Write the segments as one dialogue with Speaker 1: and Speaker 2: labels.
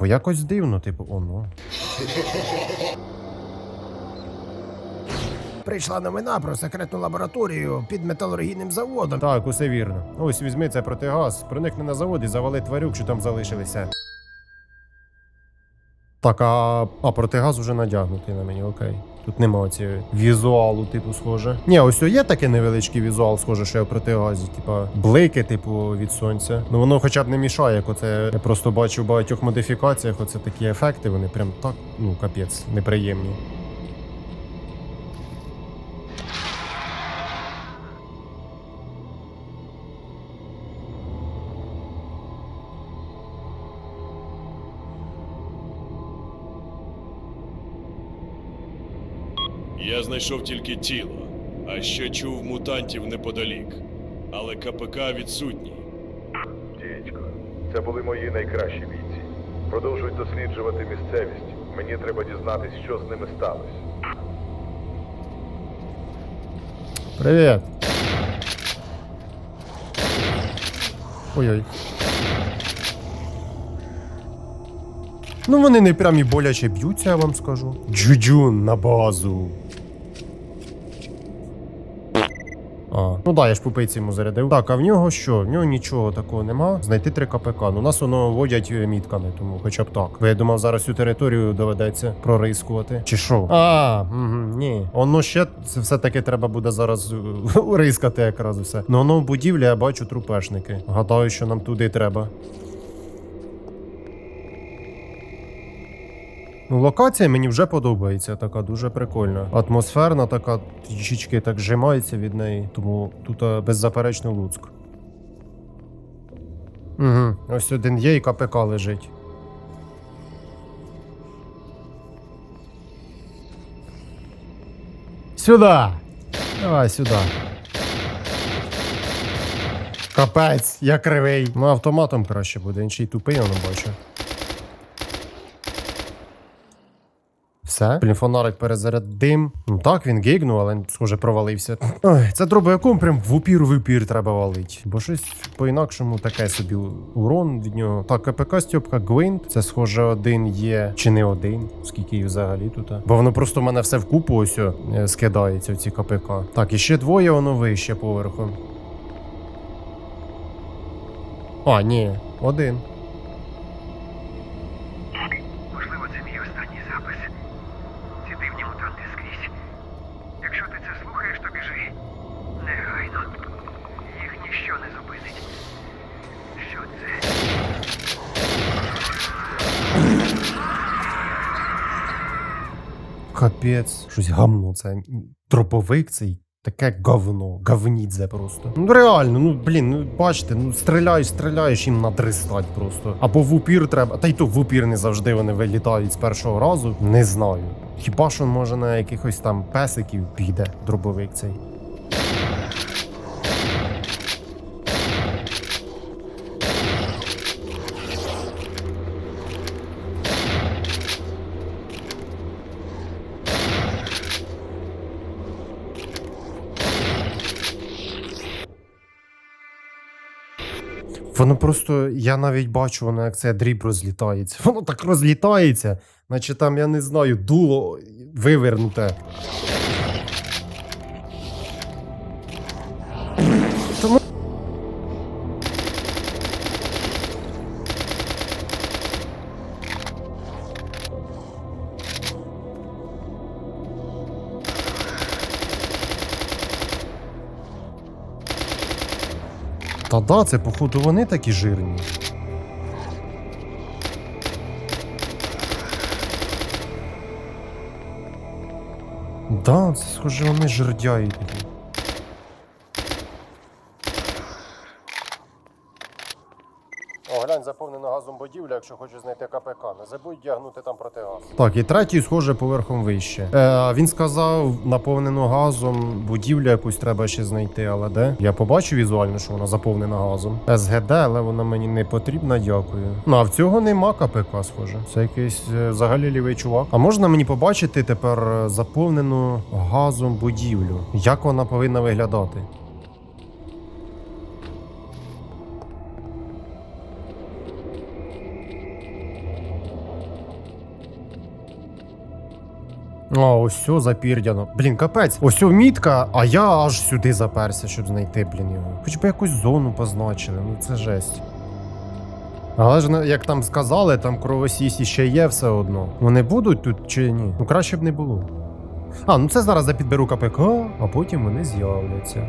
Speaker 1: Бо якось дивно, типу, о, ну.
Speaker 2: Прийшла новина про секретну лабораторію під металургійним заводом.
Speaker 1: Так, усе вірно. Ось візьми це протигаз, проникни на завод і завали тварюк, що там залишилися. Так, а, а протигаз уже надягнутий на мені, окей. Тут нема цієї візуалу, типу, схоже. Ні, ось є такий невеличкий візуал, схоже, що я в протигазі, типа блики, типу, від сонця. Ну воно хоча б не мішає, як оце я просто бачу в багатьох модифікаціях, оце такі ефекти, вони прям так, ну капець, неприємні.
Speaker 3: Я знайшов тільки тіло, а ще чув мутантів неподалік. Але КПК відсутній.
Speaker 4: Дідько, це були мої найкращі бійці. Продовжують досліджувати місцевість. Мені треба дізнатись, що з ними сталося.
Speaker 1: Привіт. Ой-ой. Ну, вони не прям і боляче б'ються, я вам скажу. Джуджун на базу. А, ну да, я ж пупиці йому зарядив. Так, а в нього що? В нього нічого такого нема. Знайти 3 КПК. Ну нас воно водять е, мітками, тому хоча б так. Бо я думав, зараз цю територію доведеться прорискувати. Чи що? А, угу, ні. Воно ще це все-таки треба буде зараз е, рискати якраз усе. Ну воно в будівлі я бачу трупешники. Гадаю, що нам туди треба. Ну, локація мені вже подобається, така дуже прикольна. Атмосферна, така трішечки так зжимається від неї, тому тут е, беззаперечно Луцьк. Угу, ось один є і КПК лежить. Сюда! Давай сюди. Капець, я кривий. Ну, автоматом краще буде, інший тупий, я не бачу. Все. Блін, фонарик перезарядим. Ну так, він гигнув, але схоже провалився. Ой, це дробовиком прям в упір в упір треба валить. Бо щось по-інакшому таке собі урон від нього. Так, КПК Стьопка Гвинт. Це схоже один є. Чи не один? Скільки їх взагалі тут? Бо воно просто в мене все вкупу ось скидається в ці КПК. Так, і ще двоє воно вище поверхом. А, ні, один.
Speaker 5: Можливо, це мій останній запис. Ці дивні мутанти скрізь. Якщо ти це слухаєш, то біжи. Негайно. Їх ніщо не зупинить. Що це?
Speaker 1: Капець, щось гамно, це дробовик цей. Таке говно, говнідзе просто. Ну реально, ну блін, ну бачите, ну стріляєш, стріляєш їм надристать просто. Або в упір треба. Та й то в упір не завжди вони вилітають з першого разу. Не знаю. Хіба що може на якихось там песиків піде дробовик цей. Воно просто, я навіть бачу, воно як це дріб розлітається. Воно так розлітається, наче там, я не знаю, дуло вивернуте. Та да, це походу вони такі жирні. Да, це схоже, вони жердяї такі. Оглянь заповнено газом будівля, якщо хочеш знайти КПК. Не забудь дягнути там протигаз. Так, і третій, схоже, поверхом вище. Е, він сказав, наповнено газом будівлю якусь треба ще знайти, але де? Я побачу візуально, що вона заповнена газом. СГД, але вона мені не потрібна, дякую. Ну а в цього нема КПК, схоже. Це якийсь е, взагалі лівий чувак. А можна мені побачити тепер е, заповнену газом будівлю? Як вона повинна виглядати? А, ось все запірдяно. Блін, капець. Ось мітка, а я аж сюди заперся, щоб знайти, блін, його. Хоч би якусь зону позначили, ну це жесть. Але ж, ну, як там сказали, там кровосісі ще є все одно. Вони будуть тут чи ні? Ну краще б не було. А, ну це зараз я підберу КПК, а потім вони з'являться.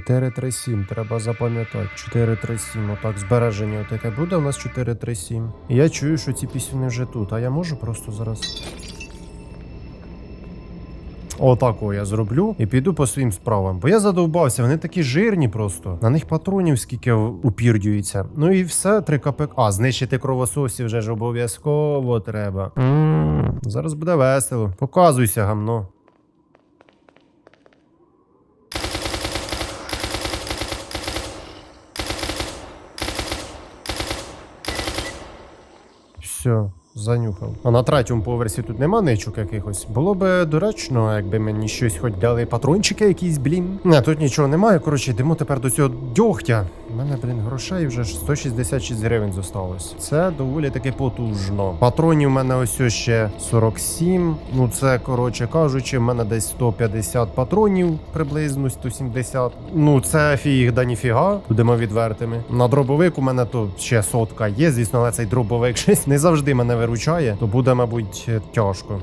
Speaker 1: 437, треба запам'ятати. 437, отак, збереження таке буде у нас 437. І я чую, що ці пісні вже тут, а я можу просто зараз. Отако я зроблю і піду по своїм справам. Бо я задовбався, вони такі жирні просто. На них патронів скільки упірдюється. Ну і все, 3 КПК. А, знищити кровососів вже ж обов'язково треба. м зараз буде весело. Показуйся, гамно. Все, занюхав. А на третьому поверсі тут нема ничок якихось. Було би доречно, якби мені щось хоч дали патрончики якісь, блін. Не, тут нічого немає. Коротше, йдемо тепер до цього дьогтя. У мене, блін, грошей вже 166 гривень зосталось. Це доволі таки потужно. Патронів в мене ось ще 47. Ну це, коротше кажучи, в мене десь 150 патронів, приблизно 170. Ну, це фіг да ніфіга, будемо відвертими. На дробовик у мене то ще сотка є, звісно, але цей дробовик щось не завжди мене виручає, то буде, мабуть, тяжко.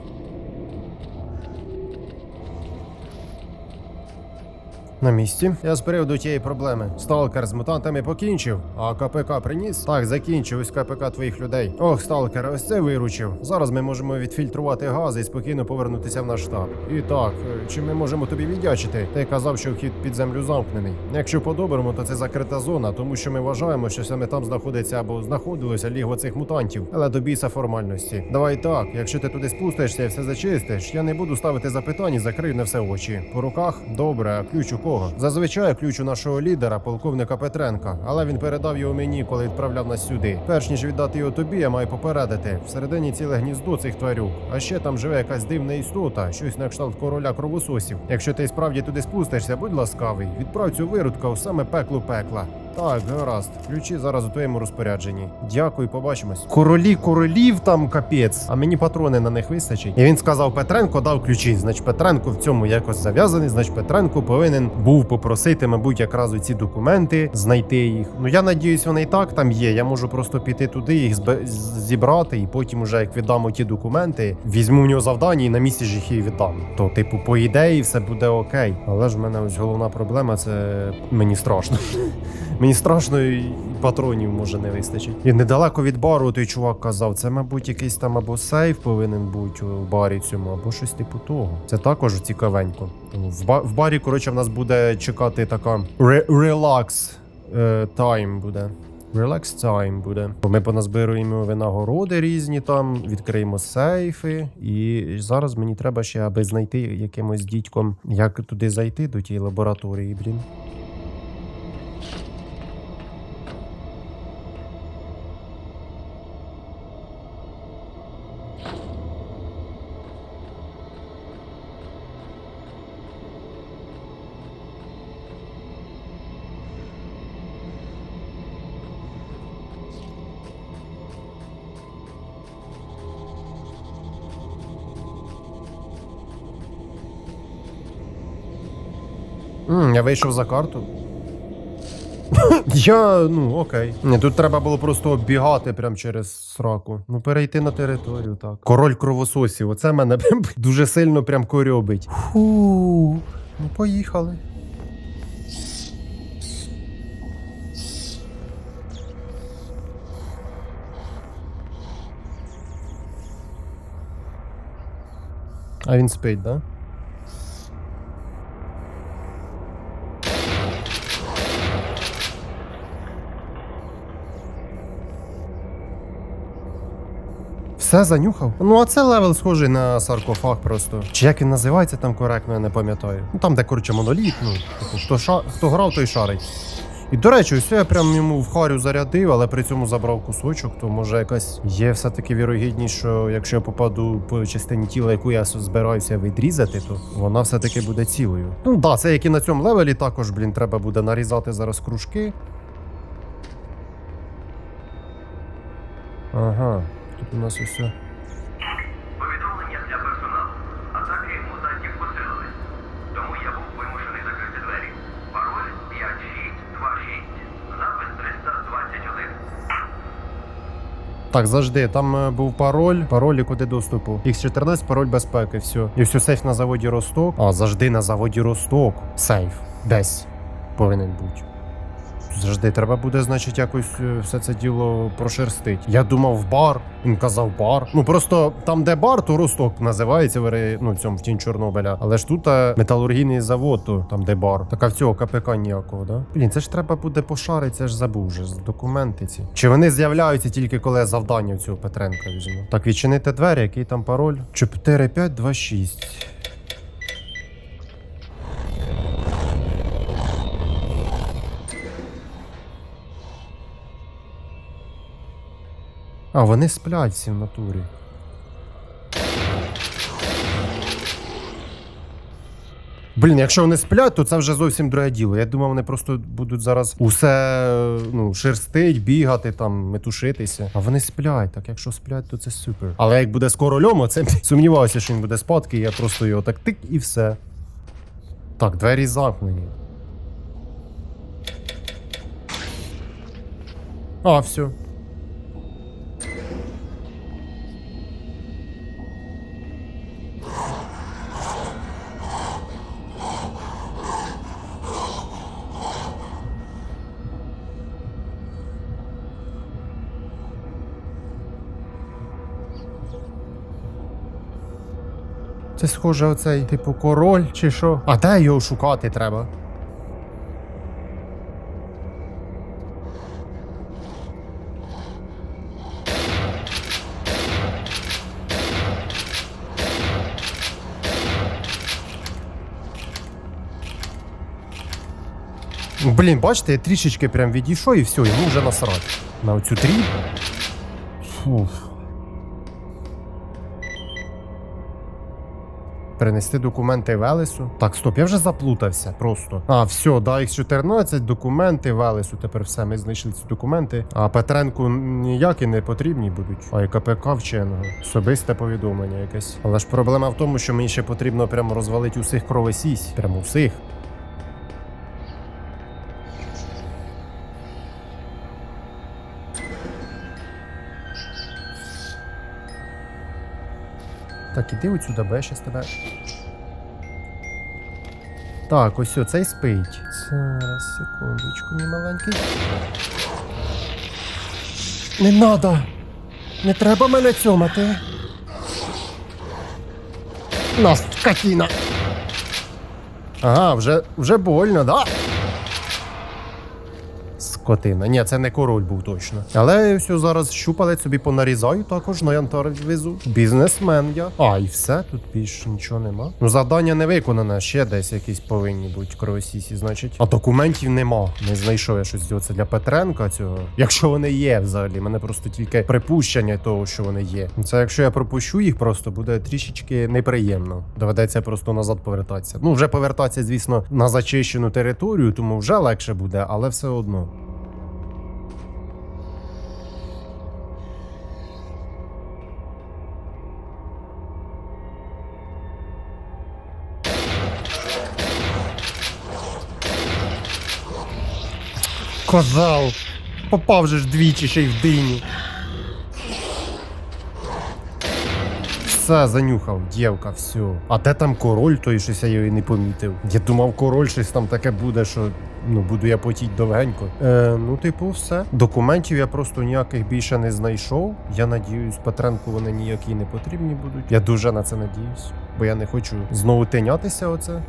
Speaker 1: На місці. Я з приводу тієї проблеми. Сталкер з мутантами покінчив, а КПК приніс. Так, закінчив ось КПК твоїх людей. Ох, сталкер, ось це виручив. Зараз ми можемо відфільтрувати гази і спокійно повернутися в наш штаб. І так, е, чи ми можемо тобі віддячити? Ти казав, що вхід під землю замкнений. Якщо по-доброму, то це закрита зона, тому що ми вважаємо, що саме там знаходиться або знаходилося лігво цих мутантів. Але до біса формальності. Давай так, якщо ти туди спустишся і все зачистиш, я не буду ставити запитань і закрию на все очі. По руках добре, ключ у кого? Зазвичай ключ у нашого лідера, полковника Петренка, але він передав його мені, коли відправляв нас сюди. Перш ніж віддати його тобі, я маю попередити. Всередині ціле гніздо цих тварюк. А ще там живе якась дивна істота, щось на кшталт короля кровососів. Якщо ти справді туди спустишся, будь ласкавий, відправ цю виродка у саме пекло пекла. Так, гаразд. Ключі зараз у твоєму розпорядженні. Дякую, побачимось. Королі королів там капець, а мені патрони на них вистачить. І він сказав: Петренко дав ключі. Значить, Петренко в цьому якось зав'язаний. Значить, Петренко повинен був попросити, мабуть, якраз у ці документи, знайти їх. Ну я надіюсь, вони і так там є. Я можу просто піти туди, їх збе- з- зібрати, і потім, уже як віддамо ті документи, візьму в нього завдання і на місці ж їх і віддам. То, типу, по ідеї, все буде окей. Але ж в мене ось головна проблема це мені страшно. Мені страшно і патронів може не вистачить. І недалеко від бару той чувак казав, це, мабуть, якийсь там або сейф повинен бути у барі цьому, або щось типу того. Це також цікавенько. Тому В, ба- в барі, коротше, в нас буде чекати така релакс е, тайм буде. Relax time буде. Ми поназбируємо винагороди різні там, відкриємо сейфи. І зараз мені треба ще, аби знайти якимось дідьком, як туди зайти до тієї лабораторії, блін. М, я вийшов за карту. Я, ну, окей. Ні, тут треба було просто оббігати прямо через сраку. Ну, перейти на територію, так. Король кровососів. Оце мене прям дуже сильно прям корьобить. Фу. Ну, поїхали. А він спить, да? Все занюхав. Ну а це левел схожий на саркофаг просто. Чи як він називається там коректно, я не пам'ятаю. Ну там, де коротше моноліт, ну типу, хто ша... хто грав, той шарить. І до речі, ось я прям йому в харю зарядив, але при цьому забрав кусочок, то може якась є все-таки вірогідність, що якщо я попаду по частині тіла, яку я збираюся відрізати, то вона все-таки буде цілою. Ну да, це як і на цьому левелі також, блін, треба буде нарізати зараз кружки. Ага, у нас усе.
Speaker 5: Повідомлення для персоналу. Атаки мутантів посилили. Тому я був вимушений закрити двері. Пароль 5626. Запис 321.
Speaker 1: Так, завжди, там е, був пароль, пароль і куди доступу. X14, пароль безпеки, все. І все, сейф на заводі Росток. А, завжди на заводі Росток. Сейф. Десь повинен бути. Завжди треба буде, значить, якось е, все це діло прошерстить. Я думав бар, він казав бар. Ну просто там, де бар, то Росток називається в ну, цьому в тінь Чорнобиля. Але ж тут е, металургійний завод, то там, де бар. Така в цього КПК ніякого, да? Блін, це ж треба буде пошарити, це ж забув вже документи ці. Чи вони з'являються тільки коли я завдання цього Петренка візьму? Так, відчинити двері, який там пароль? 4526. А, вони сплять всі в натурі. Блін, якщо вони сплять, то це вже зовсім друге діло. Я думав, вони просто будуть зараз усе ну, шерстить, бігати, там, метушитися. А вони сплять. Так якщо сплять, то це супер. Але як буде з корольом, це сумніваюся, що він буде спадки, я просто його так тик і все. Так, двері замкнені. А, все. Це схоже оцей, типу, король чи що? А де його шукати треба? Блін, бачите, я трішечки прям відійшов і все, йому вже насрать. На оцю трі. Фух. Перенести документи Велесу. Так, стоп, я вже заплутався просто. А, все, да, їх 14 документи Велесу. Тепер все, ми знайшли ці документи. А Петренку ніякі не потрібні будуть. А і КПК вченого. Особисте повідомлення якесь. Але ж проблема в тому, що мені ще потрібно прямо розвалити усіх кровосісь. Прямо усіх. Так, іди отсюда, бо я щас тебе. Так, ось цей спить. Зараз, секундочку, мій маленький. Не надо! Не треба мене цьомати. На, скотіна! Ага, вже, вже больно, да? Скотина. Ні, це не король був точно. Але все зараз щупалець собі понарізаю, також на янтар везу. Бізнесмен я. А, і все, тут більше нічого нема. Ну, завдання не виконане, ще десь якісь повинні бути кровосісі, значить. А документів нема. Не знайшов я щось цього. Для Петренка цього. Якщо вони є взагалі, мене просто тільки припущення того, що вони є. Це якщо я пропущу їх, просто буде трішечки неприємно. Доведеться просто назад повертатися. Ну, вже повертатися, звісно, на зачищену територію, тому вже легше буде, але все одно. Казав. Попав же ж двічі ще й в диню. Все, занюхав, дівка, все. А де там король, той щось я і не помітив. Я думав, король щось там таке буде, що ну буду я потіть довгенько. Е, ну, типу, все. Документів я просто ніяких більше не знайшов. Я надіюсь, Петренку вони ніякі не потрібні будуть. Я дуже на це надіюсь, бо я не хочу знову тинятися оце.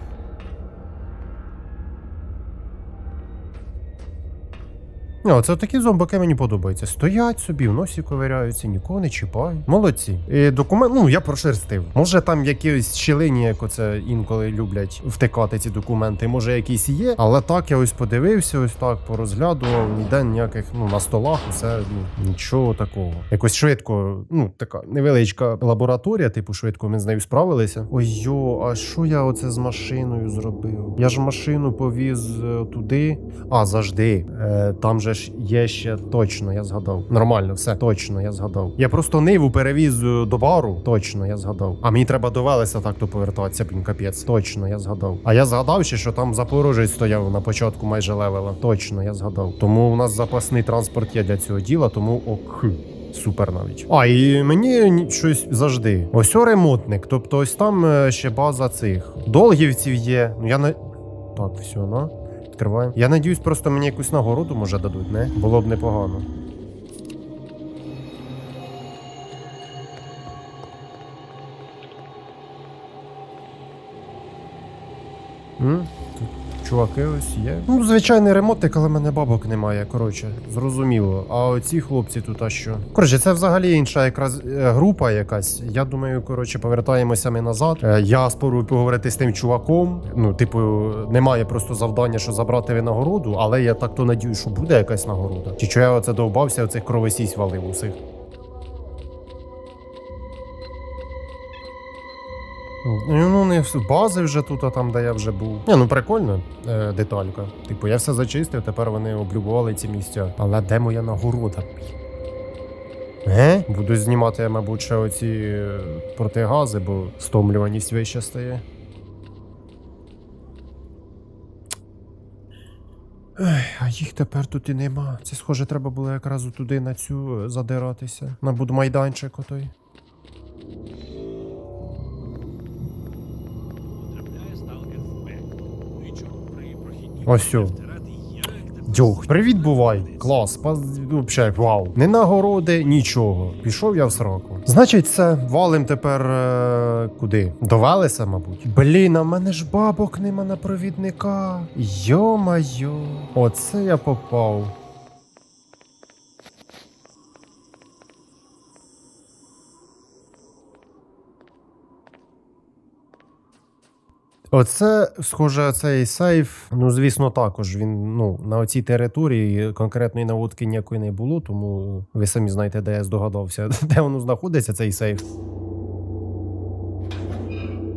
Speaker 1: О, це такі зомбаки мені подобаються. Стоять собі, в носі ковиряються, нікого не чіпають. Молодці. І документ, ну я прошерстив. Може там якісь щілині, як оце інколи люблять втикати ці документи. Може якісь є. Але так я ось подивився, ось так порозглядував. Ніде ніяких ну на столах, усе ну нічого такого. Якось швидко, ну така невеличка лабораторія, типу швидко ми з нею справилися. Ой йо, а що я оце з машиною зробив? Я ж машину повіз е, туди. А, завжди. Е, там же ж є ще точно, я згадав. Нормально, все точно, я згадав. Я просто ниву перевіз е, до бару. Точно, я згадав. А мені треба до так то повертатися, блін, капець. Точно, я згадав. А я згадав ще, що там запорожець стояв на початку майже левела. Точно, я згадав. Тому у нас запасний транспорт є для цього діла, тому ок. Супер навіть. А, і мені щось завжди. Ось о ремонтник. Тобто ось там е, ще база цих долгівців є. Ну я не. Так, все, ну. Відкриваємо. Я надіюсь, просто мені якусь нагороду може дадуть, не? Було б непогано. М? Чуваки ось є. Ну, звичайний ремонтик, але мене бабок немає. Коротше, зрозуміло. А оці хлопці тут а що? Коротше, це взагалі інша якраз е, група якась. Я думаю, коротше, повертаємося ми назад. Е, Я спробую поговорити з тим чуваком. Ну, типу, немає просто завдання, що забрати винагороду, але я так то надію, що буде якась нагорода. Чи що я оце довбався, оцих кровосісь валив усіх. Ну, не всю- бази вже тут, а там, де я вже був. Ні, ну прикольно, е, деталька. Типу, я все зачистив, тепер вони облюбували ці місця. Але де моя нагорода? Ге? Буду знімати, мабуть, ще оці е, протигази, бо стомлюваність вище стає. Ех, а їх тепер тут і нема. Це схоже, треба було якраз туди на цю е, задиратися. На будмайданчик отой. Ось у Дюх, привіт, бувай. Клас, взагалі, вау. Не нагороди, нічого. Пішов я в сраку. Значить, це валим тепер е... куди? До мабуть. Блін, а в мене ж бабок нема на провідника. Йо-майо. Оце я попав. Оце, схоже, цей сейф. Ну, звісно, також він ну на оцій території конкретної наводки ніякої не було, тому ви самі знаєте, де я здогадався, де воно знаходиться, цей сейф.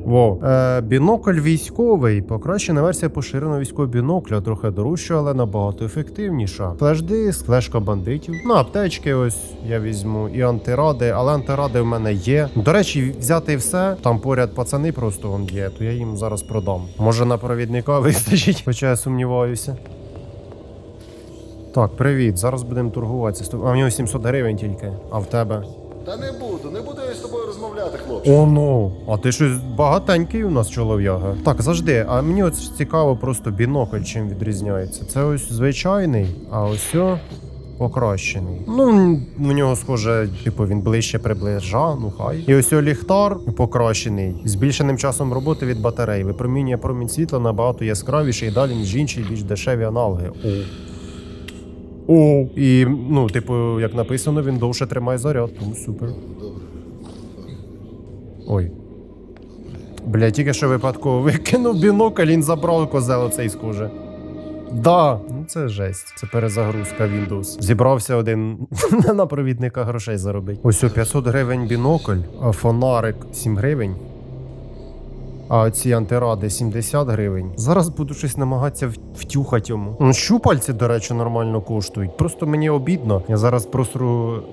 Speaker 1: Во. Е, бінокль військовий. Покращена версія поширеного військового бінокля, трохи дорожча, але набагато ефективніша. Флеш-диск, флешка бандитів. Ну, аптечки ось я візьму, і антиради, але антиради в мене є. До речі, взяти все. Там поряд пацани просто вон є, то я їм зараз продам. Може на провідника вистачить, хоча я сумніваюся. Так, привіт. Зараз будемо торгуватися. А в нього 700 гривень тільки. А в тебе?
Speaker 6: Та не буду, не буду я з тобою розмовляти, хлопче.
Speaker 1: О, ну, а ти щось багатенький у нас чолов'яга. Так, завжди, а мені от цікаво просто бінокль чим відрізняється. Це ось звичайний, а ось о покращений. Ну, в нього схоже, типу, він ближче приближа, ну хай. І ось о ліхтар покращений, збільшеним часом роботи від батарей. Випромінює промінь світла набагато яскравіший і далі, ніж інші більш дешеві аналоги. О. О, і ну, типу, як написано, він довше тримає заряд, тому супер. Ой. Бля, тільки що випадково викинув бінокль, він забрав козел оцей схоже. Да, ну це жесть. Це перезагрузка Windows. Зібрався один на провідника грошей заробить. Ось о 500 гривень бінокль, а фонарик 7 гривень. А ці антиради 70 гривень. Зараз буду щось намагатися втюхати йому. Ну, щупальці, до речі, нормально коштують. Просто мені обідно. Я зараз просто.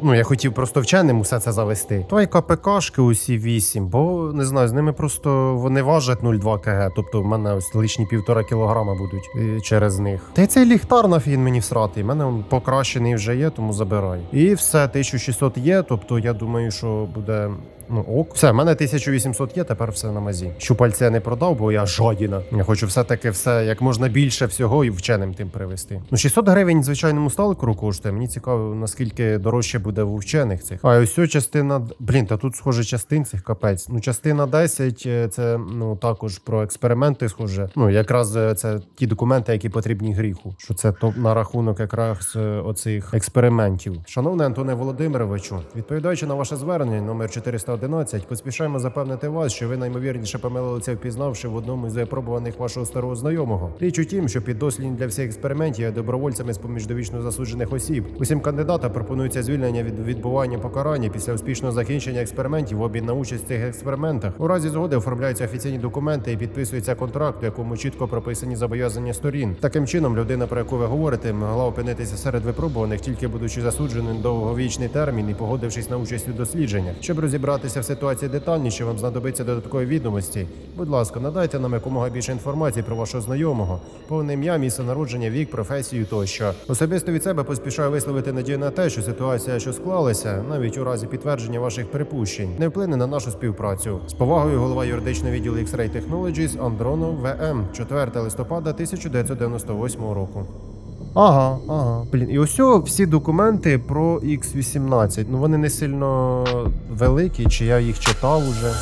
Speaker 1: Ну, я хотів просто вченим усе це завести. То КПКшки усі 8, бо не знаю, з ними просто вони важать 0,2 кг. Тобто в мене ось лишні півтора кілограма будуть е, через них. Та й цей ліхтар нафіг він мені всратий. У мене він покращений вже є, тому забирай. І все, 1600 є. Тобто я думаю, що буде Ну ок, все, в мене 1800 є, тепер все на мазі. Щупальця я не продав, бо я жадіна. Я хочу все-таки все як можна більше всього і вченим тим привезти. Ну 600 гривень звичайному сталкеру коштує. Мені цікаво, наскільки дорожче буде у вчених цих. А ось ця частина. Блін, та тут схоже частин цих капець. Ну, частина 10 е, це ну також про експерименти, схоже. Ну, якраз е, це ті документи, які потрібні гріху. Що це то на рахунок якраз е, оцих експериментів. Шановний Антоне Володимировичу, відповідаючи на ваше звернення, номер 411, поспішаємо запевнити вас, що ви наймовірніше помилилися, впізнавши в одному із випробуваних вашого старого знайомого. Річ у тім, що піддослідні для всіх експериментів є добровольцями з поміж довічно засуджених осіб. Усім кандидатам пропонується звільнення від відбування покарання після успішного закінчення експериментів в обмін на участь в цих експериментах. У разі згоди оформляються офіційні документи і підписується контракт, у якому чітко прописані зобов'язання сторін. Таким чином, людина, про яку ви говорите, могла опинитися серед випробуваних, тільки будучи засудженим довговічний термін і погодившись на участь у дослідженнях. Щоб розібратися в ситуації детальніше, вам знадобиться додаткові відомості. Будь ласка, надайте нам якомога більше інформації про вашого знайомого, повне ім'я, місце народження, вік, професію тощо. Особисто від себе поспішаю висловити надію на те, що ситуація, що склалася, навіть у разі підтвердження ваших припущень, не вплине на нашу співпрацю. З повагою, голова юридичного відділу X-Ray Technologies Андронов ВМ, 4 листопада 1998 року. Ага, ага. Блін, і ось всі документи про X18. Ну вони не сильно великі, чи я їх читав уже.